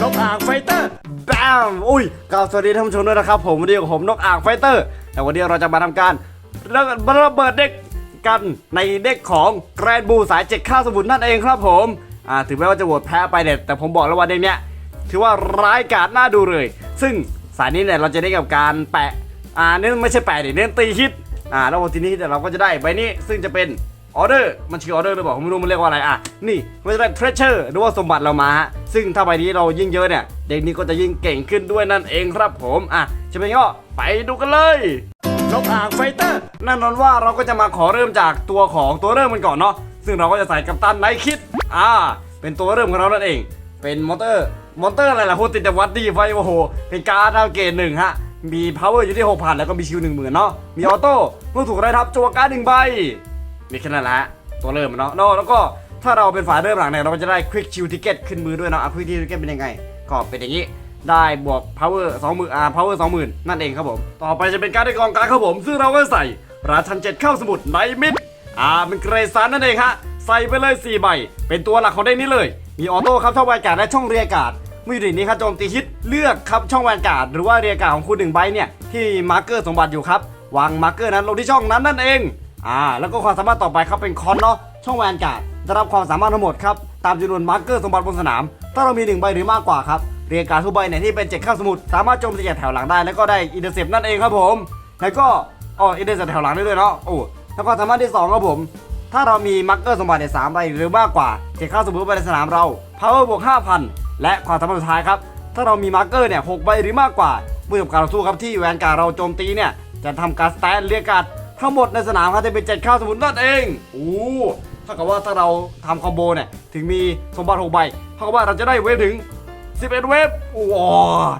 นกอ่างไฟเตอร์บมอุ้ยกล่าวสวัสดีท่านผู้ชมด้วยนะครับ ผมวันนี้กับผมนกอ่างไฟเตอร์ แต่วันนี้เราจะมาทำการระเบิดเด็กกันในเด็กของแกรนบูสายเจ็ดข้าวสมุนนั่นเองครับผมอ่าถึงแม้ว่าจะโหวตแพ้ไปเนี่ยแต่ผมบอกแล้วว่าเด็กเนี้ยถือว่าร้ายกาจน่าดูเลย ซึ่งสายนี้เนี่ยเราจะได้กับการแปะอ่าเน้นไม่ใช่แปะดิเน้นตีฮิตอ่าแล้ววันทีนี้เดี๋ยวเราก็จะได้ใบนี้ซึ่งจะเป็น ออเดอร์มันชื่อออเดอร์หรือเปล่าผมไม่รู้มันเรียกว่าอะไรอะนี่มันจะได้ treasure หรือว่าสมบัติเรามาฮะซึ่งถ้าใบนี้เรายิ่งเยอะเนี่ย เด็กนี้ก็จะยิ่งเก่งขึ้นด้วยนั่นเองครับผมอะจะเป็นก็ไปดูกันเลยนกอ่างไฟเตอร์แน่นอนว่าเราก็จะมาขอเริ่มจากตัวของตัวเริ่มมันก่อนเนาะซึ่งเราก็จะใส่กัปตันไนคิดอ่า เป็นตัวเริ่มของเรานั่นเอง เป็นมอเตอร์มอเตอร์อะไรล่ะโคตรติดแต่วัดดีไฟโอ้โหเป็นการ์ดดาวเกตหนึ่งฮะมี power อยู่ที่6,000แล้วก็มีชิวหนึ่งหมื่นเนาะมีออโต้เมื่อถูกไล่ทับจัวการ์ดหนึ่งใบ มีแค่นั้นแหละตัวเริ่มเนาะแล้วก็ถ้าเราเป็นฝ่ายเริ่มหลังเนี่ยเราก็จะได้ quick chill ticket ขึ้นมือด้วยเนาะอะ quick chill ticket เป็นยังไง ก็เป็นอย่างนี้ได้บวก power 20,000อ่า power 20,000 นั่นเองครับผม ต่อไปจะเป็นการได้กองการครับผม ซึ่งเราก็ใส่ราชันเจ็ดเข้าสมุดในมิดอ่าเป็นเกรซานนั่นเองฮะ ใส่ไปเลย 4 ใบ เป็นตัวหลักของเด็กนี้เลย มีออโต้ครับช่องแวนการ์ดและช่องเรียการ์ดมื่ออยู่ในนี้ครับโจมตีฮิตเลือกครับช่องแวนการ์ดหรือว่าเรียการ์ดของคุณหนึ่งใบเนี่ยที่มาร์เกอร์สมบัติอยู่ครับวางมาร์เกอร์นั้นลงที่ช่องนั้นนั่นเอง อ่าแล้วก็ความสามารถต่อไปครับเป็นคอนเนาะช่องแวนการ์ดได้รับความสามารถทั้งหมดครับตามจำนวนมาร์เกอร์สมบัติบนสนาม ถ้าเรามีหนึ่งใบหรือมากกว่าครับเรียการ์ดทุกใบเนี่ยที่เป็นเจ็ดข้างสมุดสามารถโจมตีจากแถวหลังได้แล้วก็ได้อินเตอร์เซปนั่นเองครับผมแล้วก็อ๋ออินเตอร์เซปแถวหลังได้ด้วยเนาะโอ้แล้วก็สามารถที่สองครับผมถ้าเรามีมาร์เกอร์สมบัติในสามใบหรือมากกว่าเจ็ดข้างสมุดไปในสนามเรา power บวก5,000และความสามารถสุดท้ายครับถ้าเรามีมาร์เกอร์เนี่ยหกใบหรือมากกว่าเมื่อจบการต่อสู้ครับที่แวนการ์ดเราโจมตีเนี่ยจะทำการสแตนเรียกการ์ด ทั้งหมดในสนามครับจะเป็นเจ็ดข้าวสมุนนั่นเองโอ้ถ้ากับว่าถ้าเราทำคอมโบเนี่ยถึงมีสมบัติหกใบเท่ากับว่าเราจะได้เวฟถึง 11 เวฟโอ้โห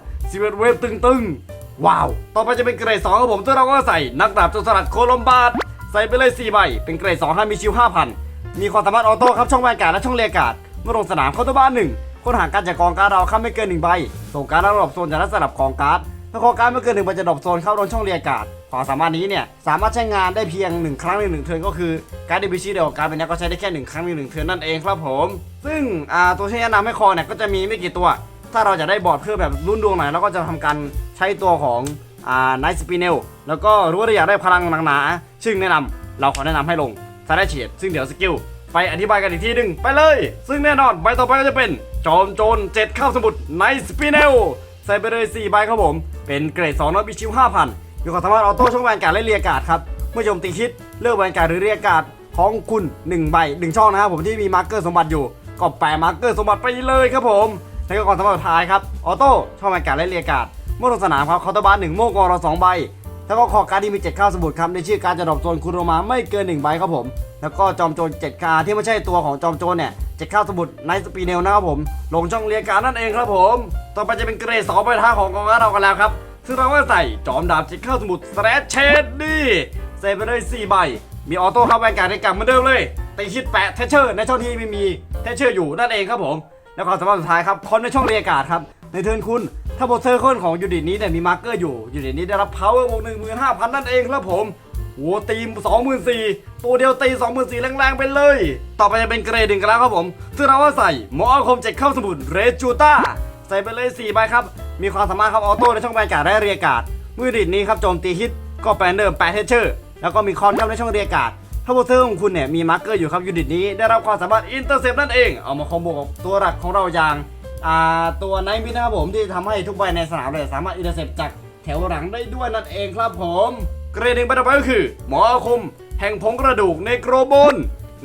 11เวฟตึงๆ ว้าว ต่อไปจะเป็นเกรด2ครับผมซึ่งเราก็ใส่นักดาบจรสลัดโคลอมบาร์ใส่ไปเลย4ใบ เป็นเกรด2ห้ามีชิว5,000มีความสามารถออโต้ครับช่องแวนการ์ดและช่องเรียการ์ดเมื่อลงสนามเข้าตัวบ้านหนึ่งค้นหาการจากกองการ์ดเราข้ามไม่เกิน1ใบ ส่งการ์ดระดับโซนจากนั้นสลับกองการ์ดถ้ากองการ์ดไม่เกินหนึ่งใบจะดรอปโซนเข้าโดนช่องเรียการ์ด ความสามารถนี้เนี่ยสามารถใช้งานได้เพียงหนึ่งครั้งในหนึ่งเทิร์นก็คือการ์ดเดบิชิเดียวกับการเป็นนักก็ใช้ได้แค่หนึ่งครั้งในหนึ่งเทิร์นนั่นเองครับผม ซึ่งตัวที่แนะนำให้คอเนี่ยก็จะมีไม่กี่ตัว ถ้าเราจะได้บอร์ดเพื่อแบบรุ่นดวงหน่อยเราก็จะทำการใช้ตัวของอ่าไนท์สปิเนลแล้วก็รู้ว่าเราอยากได้พลังหนาๆซึ่งแนะนำเราขอแนะนำให้ลงซาได้เฉียดซึ่งเดี๋ยวสกิลไปอธิบายกันอีกทีหนึ่งไปเลย ซึ่งแน่นอนใบต่อไปก็จะเป็นจอมโจรเจ็ดข้าวสมุทรไนท์สปิเนลใส่ไปเลย4ใบครับผมเป็นเกรด2นอยบิชิว5,000 มีความสามารถออโต้ช่องแวนการ์ดและเรียกาดครับเมื่อโจมตีฮิตเลือกแวนการ์ดหรือเรียกาดของคุณ1ใบ1ช่องนะครับผมที่มีมาร์เกอร์สมบัติอยู่ก็แปะมาร์เกอร์สมบัติไปเลยครับผมแล้วก็ก่อนสำหรับสุดท้ายครับออโต้ช่องแวนการ์ดและเรียกาดเมื่อลงสนามครับคาน์เตอร์บาร์หนึ่งโมกอรสองใบแล้วก็คอการ์ดที่มีเจ็ดข้าวสมุดครับในชื่อการจะดรอปโซนคุณโรมาไม่เกินหนึ่งใบครับผม แล้วก็จอมโจรเจ็ดคาที่ไม่ใช่ตัวของจอมโจรเนี่ยเจ็ดข้าวสมุดในสปีเนลนะครับผม ลงช่องเรียการดนั่นเองครับผม ต่อไปจะเป็นเกรดสองไปท่าของกองการเรากันแล้วครับ ซึ่งเราก็ใส่จอมดาบเจ็ดข้าสมุดสแลชเชดนี่ใส่ไปเลยสี่ใบ มีออโต้เข้าแวนการ์ดในกลับเหมือนเดิมเลยตีชิดแปะเทเชอร์ในช่องที่ไม่มีเทเชอร์อยู่นั่นเองครับผม แล้วความสามารถสุดท้ายครับคอนในช่องเรียการ์ดครับ ในเทิร์นคุณถ้าบทเซอร์เคิลของยูนิตนี้เนี่ยมีมาร์เกอร์อยู่ยูนิตนี้ได้รับ power บวก15,000นั่นเองครับผมโอ้ตีม24,000ตัวเดียวตี24,000แรงๆไปเลย ต่อไปจะเป็นเกรดหนึ่งกันแล้วครับผม ซึ่งเราก็ใส่หมออาคมเจ็ดเข้าสมุนเรจูต้า ใส่ไปเลย4ใบครับ มีความสามารถครับออโต้ในช่องแวนการ์ดและเรียการ์ดมือยูนิตนี้ครับโจมตีฮิตก็แปลเดิมแปะเทเชอร์แล้วก็มีคอนครับในช่องเรียการ์ดถ้าโบเซอร์ของคุณเนี่ยมีมาร์เกอร์อยู่ครับยูนิตนี้ได้รับความสามารถอินเตอร์เซปนั่นเองเอามาคอมโบกับตัวหลักของเราอย่างอ่าตัวไนท์มินะครับผมที่ทำให้ทุกใบในสนามเลยสามารถอินเตอร์เซปจากแถวหลังได้ด้วยนั่นเองครับผม เกรดหนึ่งไปต่อไปก็คือ หมออาคม แห่งผงกระดูกในโกรบน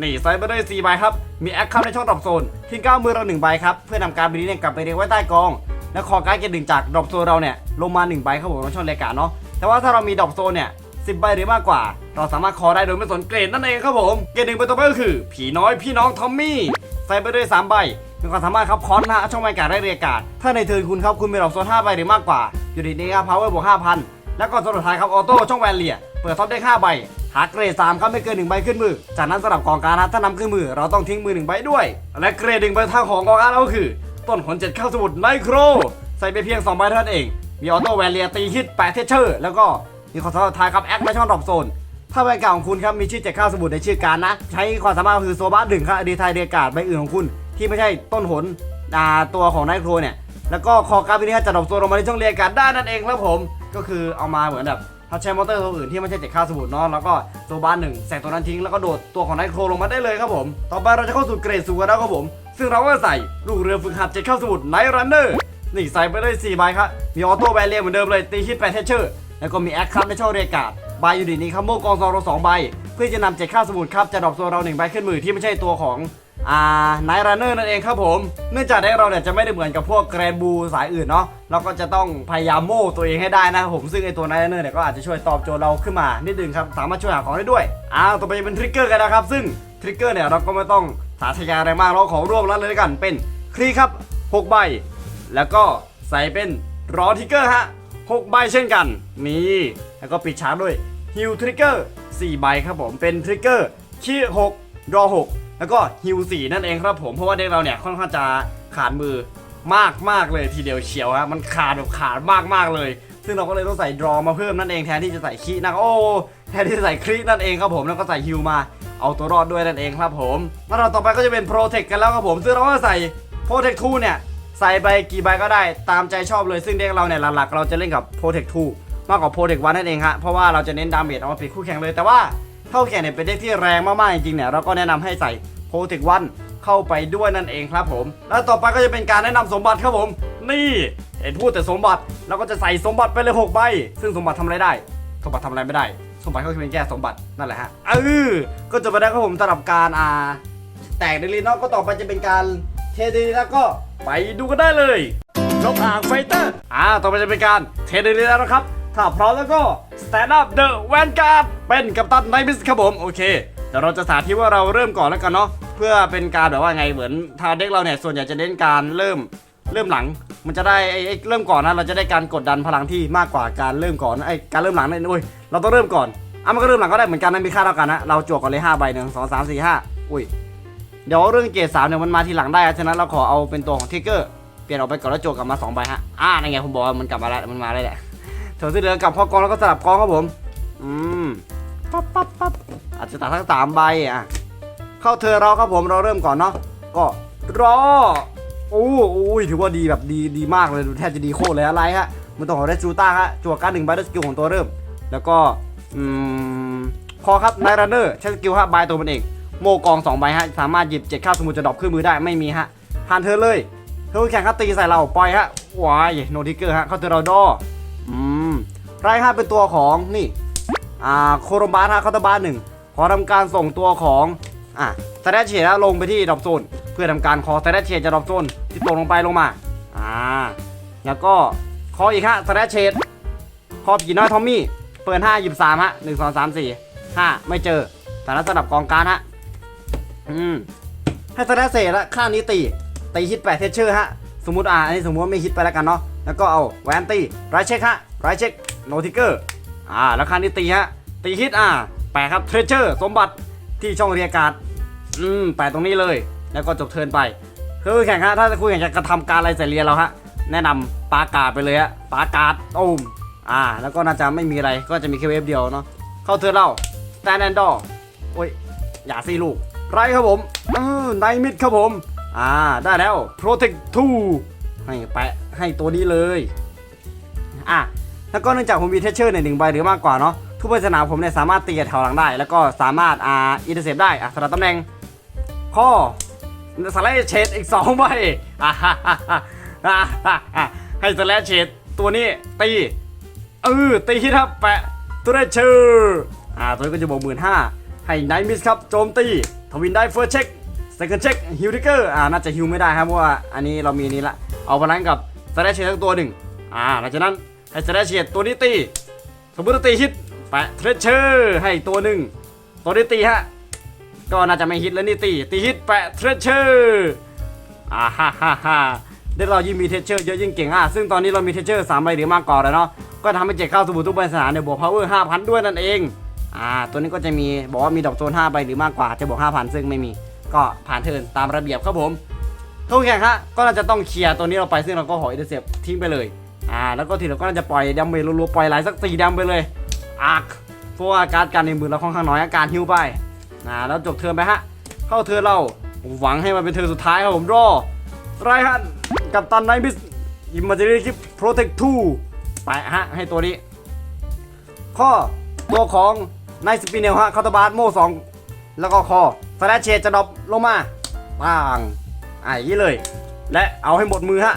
นี่ใส่ไปได้4ใบครับ มีแอคคัมในช่องดรอปโซน ทิ้งก้าวมือเราหนึ่งใบครับ เพื่อนำการ์ดใบนี้เนี่ยกลับไปเรียงไว้ใต้กอง แล้วคอการ์ดเกรดหนึ่งจากดรอปโซนเราเนี่ยลงมาหนึ่งใบครับผมในช่องรายการเนาะ แต่ว่าถ้าเรามีดรอปโซนเนี่ยสิบใบหรือมากกว่า เราสามารถคอได้โดยไม่สนเกรดนั่นเองครับผม เกรดหนึ่งเป็นตัวไปก็คือ ผีน้อยพี่น้องทอมมี่ใส่ไปด้วย3ใบมีความสามารถครับคอนนะช่องบรรยากาศได้เรียการถ้าในเทิร์นคุณครับคุณมีดอกโซน5ใบหรือมากกว่า อยู่ดีนี้ครับพาวเวอร์บวก5,000 แล้วก็ตัวสุดท้ายครับออโต้ช่องแวนเลีย เปิดท็อปได้5ใบ หากเกรด3ครับไม่เกิน1ใบขึ้นมือ จากนั้นสำหรับกองการนะถ้านำขึ้นมือ เราต้องทิ้งมือ1ใบด้วย และเกรดหนึ่งใบทางของกองการเราก็คือ ต้นขนเจ็ดเข้าสมุดไนโคร ใส่ไปเพียง2ใบเท่านั้นเอง มีออโต้แวนเลียตีฮิตแปเทเชอร์ แล้วก็มีความสามารถทายครับแอคในช่องดรอปโซนถ้าใบเก่าของคุณครับมีชื่อแจกข้าวสมุดในชื่อการนะ ใช้ความสามารถคือโซบ้าดึงครับอดีไทยเรียกาดใบอื่นของคุณ ที่ไม่ใช่ต้นหนอ่าตัวของไนโครเนี่ย แล้วก็คอการ์ดตัวนี้จะดรอปโซนลงมาในช่องเรียการได้นั่นเองครับผม ก็คือเอามาเหมือนแบบ ถ้าใช้มอเตอร์ตัวอื่นที่ไม่ใช่เจ็ดข้าสมุทรเนาะแล้วก็ตัวบ้านหนึ่งแสกตัวนั้นทิ้งแล้วก็โดดตัวของไนโครลงมาได้เลยครับผมต่อไปเราจะเข้าสู่เกรดสูงกันแล้วครับผม ซึ่งเราก็ใส่ลูกเรือฝึกหัดเจ็ดข้าสมุทรไนรันเนอร์นี่ใส่ไปเลย4ใบครับมีออโต้แบเรียเหมือนเดิมเลยตีฮิตแปดเทชเชอร์แล้วก็มีแอคคับในช่องเรียกาดใบอยู่ดีนี้ครับโมกองซองเราสองใบ เพื่อจะนำเจ็ดข้าสมุทรครับจะดรอปโซเราหนึ่งใบขึ้นมือที่ไม่ใช่ตัวของ อ่าไนรันเนอร์นั่นเองครับผม เนื่องจากเด็กเราเนี่ยจะไม่ได้เหมือนกับพวกแกรนบูสายอื่นเนาะเราก็จะต้องพยายามโม่ตัวเองให้ได้นะครับผมซึ่งไอตัวไนรันเนอร์เนี่ยก็อาจจะช่วยตอบโจทย์เราขึ้นมานิดนึงครับสามารถช่วยหาของได้ด้วยอ้าวต่อไปเป็นทริกเกอร์กันนะครับซึ่งทริกเกอร์เนี่ยเราก็ไม่ต้องสาธยายอะไรมากเราของร่วมรัดเลยกันเป็นคลีครับ6ใบ แล้วก็ใส่เป็นรอทริกเกอร์ฮะ6ใบเช่นกันนี่แล้วก็ปิดฉากด้วยฮิลทริกเกอร์4ใบครับผมเป็นทริกเกอร์ขี้6รอ6 แล้วก็ฮิล4นั่นเองครับผมเพราะว่าเด็กเราเนี่ยค่อนข้างจะขาดมือมากมากเลยทีเดียวเชียวฮะมันขาดแบบขาดมากมากเลย ซึ่งเราก็เลยต้องใส่ดรอมาเพิ่มนั่นเองแทนที่จะใส่คีนะโอ้แทนที่จะใส่คลินั่นเองครับผมแล้วก็ใส่ฮิลมาเอาตัวรอดด้วยนั่นเองครับผมแล้วเราต่อไปก็จะเป็นโปรเทคกันแล้วครับผมซึ่งเราก็ใส่โปรเทคทูเนี่ยใส่ไปกี่ใบก็ได้ตามใจชอบเลยซึ่งเด็กเราเนี่ยหลักๆเราจะเล่นกับ Protect 2มากกว่า Protect 1นั่นเองฮะเพราะว่าเราจะเน้นดาเมจเอามาปิดคู่แข่งเลยแต่ว่าาแข่เนี่ยเป็นเด็กที่แรงมากๆจริงๆเนี่ยเราก็แนะนำให้ใส่ Protect 1เข้าไปด้วยนั่นเองครับผม แล้วต่อไปก็จะเป็นการแนะนำสมบัติครับผม นี่เห็นพูดแต่สมบัติเราก็จะใส่สมบัติไปเลย6ใบซึ่งสมบัติทำอะไรได้ สมบัติทำอะไรไม่ได้ สมบัติก็คือเป็นแค่สมบัตินั่นแหละฮะเออก็จะไปได้ครับผมสำหรับการอ่าแตกในลีนอกก็ต่อไปจะเป็นการเทเดลีแล้วก็ไปดูกันได้เลยนกอ่างไฟเตอร์อ่าต่อไปจะเป็นการเทเดลีแล้วนะครับ ถ้าพร้อมแล้วก็ stand up the vanguard เป็นกัปตันไนบิสครับผม โอเคเดี๋ยวเราจะสาธิตว่าเราเริ่มก่อนแล้วกันเนาะเพื่อเป็นการแบบว่าไงเหมือนทาเด็กเราเนี่ยส่วนใหญ่จะเน้นการเริ่มเริ่มหลัง มันจะได้ไอ้เริ่มก่อนนะเราจะได้การกดดันพลังที่มากกว่าการเริ่มก่อนไอ้การเริ่มหลังเนี่ยโอ้ยเราต้องเริ่มก่อนอะมันก็เริ่มหลังก็ได้เหมือนกันนะมีค่าเท่ากันนะเราจวกก่อนเลยห้าใบหนึ่งสองสามสี่ห้าอุ้ยเดี๋ยวเรื่องเกรดสามเนี่ยมันมาทีหลังได้อะฉะนั้นเราขอเอาเป็นตัวของทิกเกอร์เปลี่ยนออกไปก่อนแล้วโจกกลับมา2ใบฮะอ่านั่นไงผมบอกว่ามันกลับมาแล้วมันมาได้แหละ ส่วนที่เหลือกับเข้ากองแล้วก็สลับกองครับผม อืมปั๊บปั๊บปั๊บอาจจะตัดทั้งสามใบอะ เข้าเธอเราครับผมเราเริ่มก่อนเนาะ ก็รอ โอ้โอ้ยถือว่าดีแบบดีดีมากเลยแทบจะดีโคตรเลยอะไรฮะมันต้องของเรจูต้าฮะจั่วการดหนึ่งใบด้วยสกิลของตัวเริ่ม แล้วก็ อืมพอครับไนรันเนอร์ใช้สกิลฮะบายตัวมันเอง โมกอง2ใบฮะ สามารถหยิบเจ็ดข้าวสมุทรจะดรอปขึ้นมือได้ไม่มีฮะผ่านเธอเลยเธอแข่งคัตตีใส่เราปล่อยฮะวายโนทิเกอร์ฮะเข้าเธอเราดอ ไรฮะเป็นตัวของนี่อ่าโครมบาสฮะคาน์เตอร์บาหนึ่งขอทำการส่งตัวของอะสแตทเชดลงไปที่ดรอปโซนเพื่อทำการคอสแตทเชดจะดรอปโซนที่ตกลงไปลงมาอ่าแล้วก็คออีกฮะสแตทเชดคอผีน้อยทอมมี่เปิดห้าหยิบสามฮะหนึ่งสองสามสี่ห้าไม่เจอแต่ละสลับกองการฮะอืมให้สแตทเศษละข้างนี้ตีตีฮิตแปดเทเชอร์ฮะสมมติอ่าอันนี้สมมติว่าไม่ฮิตไปแล้วกันเนาะแล้วก็เอาแวนตีไรเช็คฮะไรเช็ค โนทิกเกอร์อ่าแล้วข้างนี้ตีฮะตีฮิตอ่าแปะครับเทรเชอร์สมบัติที่ช่องเรียกการอืมแปะตรงนี้เลย แล้วก็จบเทินไปคือแข่งฮะถ้าจะคุยแข่งจะกระทำการอะไรใส่เรียเราฮะแนะนำปากาดไปเลยฮะปากาดตูมอ่า แล้วก็น่าจะไม่มีอะไรก็จะมีแค่เวฟเดียวเนาะเข้าเทิร์นเราสแตนแอนดอร์โอ้ยอย่าซีลูกไรครับผมเออไนมิดครับผม อ่าได้แล้ว Protect 2ให้แปะให้ตัวนี้เลย อะ แล้วก็เนื่องจากผมมีเทเชอร์ในหนึ่งใบหรือมากกว่าเนาะทุกบนสนามผมเนี่ยสามารถตีแถวหลังได้ แล้วก็สามารถอ่าอินเตอร์เซปได้อะสลับตำแหน่งข้อสไลด์เชดอีก2ใบอ่าฮ่าฮ่าฮ่าฮ่าฮ่าให้สไลด์เชดตัวนี้ตีเออตีครับแปะตัวได้เชอร์อ่าตัวนี้ก็จะบวกหมื่นห้าให้ไนมิสครับโจมตีทวินได้เฟิร์สเช็คเซคันด์เช็คฮิวทิกเกอร์อ่าน่าจะฮิวไม่ได้ครับเพราะว่าอันนี้เรามีนี้ละเอาพลังกับสไลด์เชดตัวหนึ่งอ่าหลังจากนั้น ให้สได์เชดตัวนี้ตีสมมติว่าตีฮิตแปะเทรเชอร์ให้ตัวหนึ่งตัวนี้ตีฮะก็น่าจะไม่ฮิตแล้วนี่ตีตีฮิตแปะเทรเชอร์อ่าฮ่าฮ่าฮ่าเด็กเรายิ่งมีเทรเชอร์เยอะยิ่งเก่งอะซึ่งตอนนี้เรามีเทรเชอร์สามใบหรือมากกว่าแล้วเนาะก็ทำให้เจ็ดเข้าสบู่ทุกใบสนามเนี่ยบวกพาวเวอร์ห้าพันด้วยนั่นเองอ่าตัวนี้ก็จะมีบอกว่ามีดอกโซนห้าใบหรือมากกว่าจะบวกห้าพันซึ่งไม่มีก็ผ่านเทินตามระเบียบครับผมทุกแข่งฮะก็น่าจะต้องเคลียร์ตัวนี้เราไปซึ่งเราก็หอยเดเซปทิ้งไปเลย อ่าแล้วก็ทีเราก็น่าจะปล่อยดัมเบลรัวๆปล่อยหลายสักสี่ดัมไปเลยอักเพราะว่าการการในมือเราค่อนข้างน้อยอาการฮิวไปนะแล้วจบเทิร์นไปฮะ เข้าเทิร์นเราหวังให้มันเป็นเทิร์นสุดท้ายครับผมรอไรฮันกับตันไนบิส Imaginary Gift Protect 2ไปฮะให้ตัวนี้ ข้อตัวของไนสปินเนลฮะคาตาบาร์โม่สองแล้วก็คอสแลชเชจะดรอปลงมาปางอะอย่างนี้เลย และเอาให้หมดมือฮะ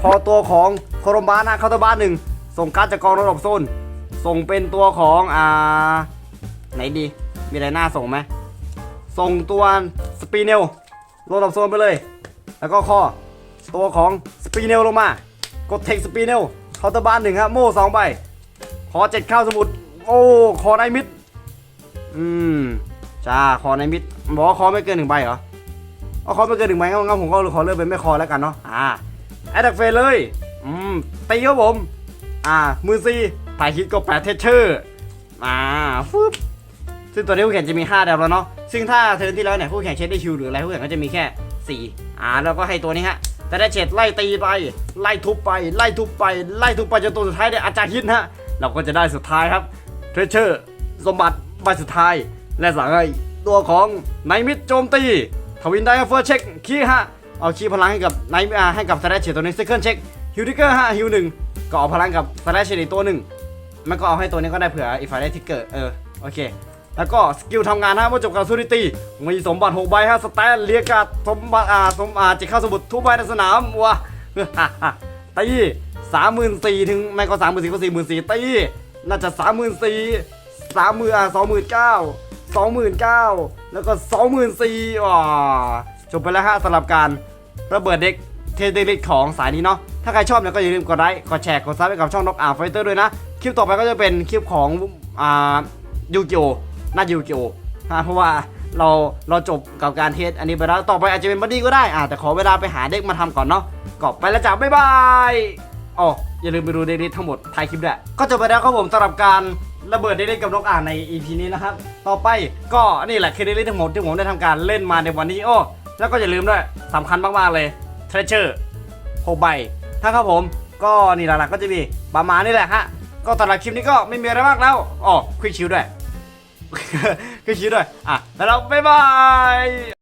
พอตัวของโครมบาร์นะคาตาบ้าร์หนึ่งส่งการดจากกองระดับโซน ส่งเป็นตัวของอ่าไหนดี มีอะไรน่าส่งไหมส่งตัวสปีเนลลงดับโซนไปเลย แล้วก็ข้อตัวของสปีเนลลงมา กดเทคสปีเนลเคาน์เตอร์บาร์หนึ่งฮะโม่สองใบขอเจ็ดข้าวสมุด โอ้คอในมิด อืมจ้าคอในมิดบอกว่าคอไม่เกินหนึ่งใบเหรอเอาคอไม่เกินหนึ่งใบงั้นงั้นผมก็ขอเลือกเป็นไม่คอแล้วกันเนาะ อ่า แอดดักเฟเลย อืม ตีครับผม อ่า มือซีถ่ายฮิตก็แปดเทเชอร์ อ่าฟึบซึ่งตัวนี้คู่แข่งจะมี 5 ดาวแล้วเนาะ ซึ่งถ้าเทิร์นที่แล้วเนี่ยคู่แข่งเช็ดได้ชิวหรืออะไรคู่แข่งก็จะมีแค่ 4 อ่า แล้วก็ให้ตัวนี้ฮะ แต่ได้เช็ดไล่ตีไป ไล่ทุบไป ไล่ทุบไป ไล่ทุบไปจนตัวสุดท้ายเนี่ยอาจารย์ฮิตฮะ เราก็จะได้สุดท้ายครับ เทเชอร์ สมบัติใบสุดท้าย และสั่งให้ตัวของไนมิดโจมตี ทวินไดเฟิร์เช็คคีฮะ เอาคีย์พลังให้กับไนอ่าให้กับสแลชเชตตัวนี้เซคันด์เช็คฮิวทิกเกอร์ฮะฮิวหนึ่งก็เอาพลังกับสแลชเชตอีกตัวหนึ่งมันก็เอาให้ตัวนี้ก็ได้เผื่ออีกฝ่ายได้ทิกเกอร์เออโอเค แล้วก็สกิลทำงานฮะเมื่อจบการสู้นิตีมีสมบัติ6ใบฮะสแตนเรียกาสมบัติอ่าสมอ่าจิตเข้าสมุดทุกใบในสนามว้าตีสามหมื่นสี่ถึงไม่ก็สามหมื่นสี่ก็สี่หมื่นสี่ตีน่าจะสามหมื่นสี่สามหมื่นอ่าสองหมื่นเก้าสองหมื่นเก้าแล้วก็สองหมื่นสี่ว้าจบไปแล้วฮะสำหรับการ ระเบิดเด็กเทเดลิกของสายนี้เนาะ ถ้าใครชอบเนี่ยก็อย่าลืมกดไลค์ กดแชร์ กดซับให้กับช่องนกอ่างไฟเตอร์ด้วยนะ คลิปต่อไปก็จะเป็นคลิปของอ่ายูกิโอน่ายูกิโอฮะเพราะว่าเราเราจบกับการเทสอันนี้ไปแล้วต่อไปอาจจะเป็นบัดดี้ก็ได้อ่าแต่ขอเวลาไปหาเด็กมาทำก่อนเนาะก็ไปแล้วจ้าบ๊ายบายอ๋ออย่าลืมไปดูเดลิททั้งหมดท้ายคลิปด้วยก็จบไปแล้วครับผมสำหรับการระเบิดเดลิทกับนกอ่างใน EP นี้นะครับ ต่อไปก็นี่แหละคือเดลิททั้งหมดที่ผมได้ทำการเล่นมาในวันนี้ โอ้ แล้วก็อย่าลืมด้วยสำคัญมาก ๆ เลยเทรเชอร์หกใบถ้าครับผม ก็นี่หลักๆก็จะมีประมาณนี้แหละฮะ ก็ตอนหลังคลิปนี้ก็ไม่มีอะไรมากแล้วอ๋อคุยชิวด้วยคุยชิวด้วย อะ แล้วเราบ๊ายบาย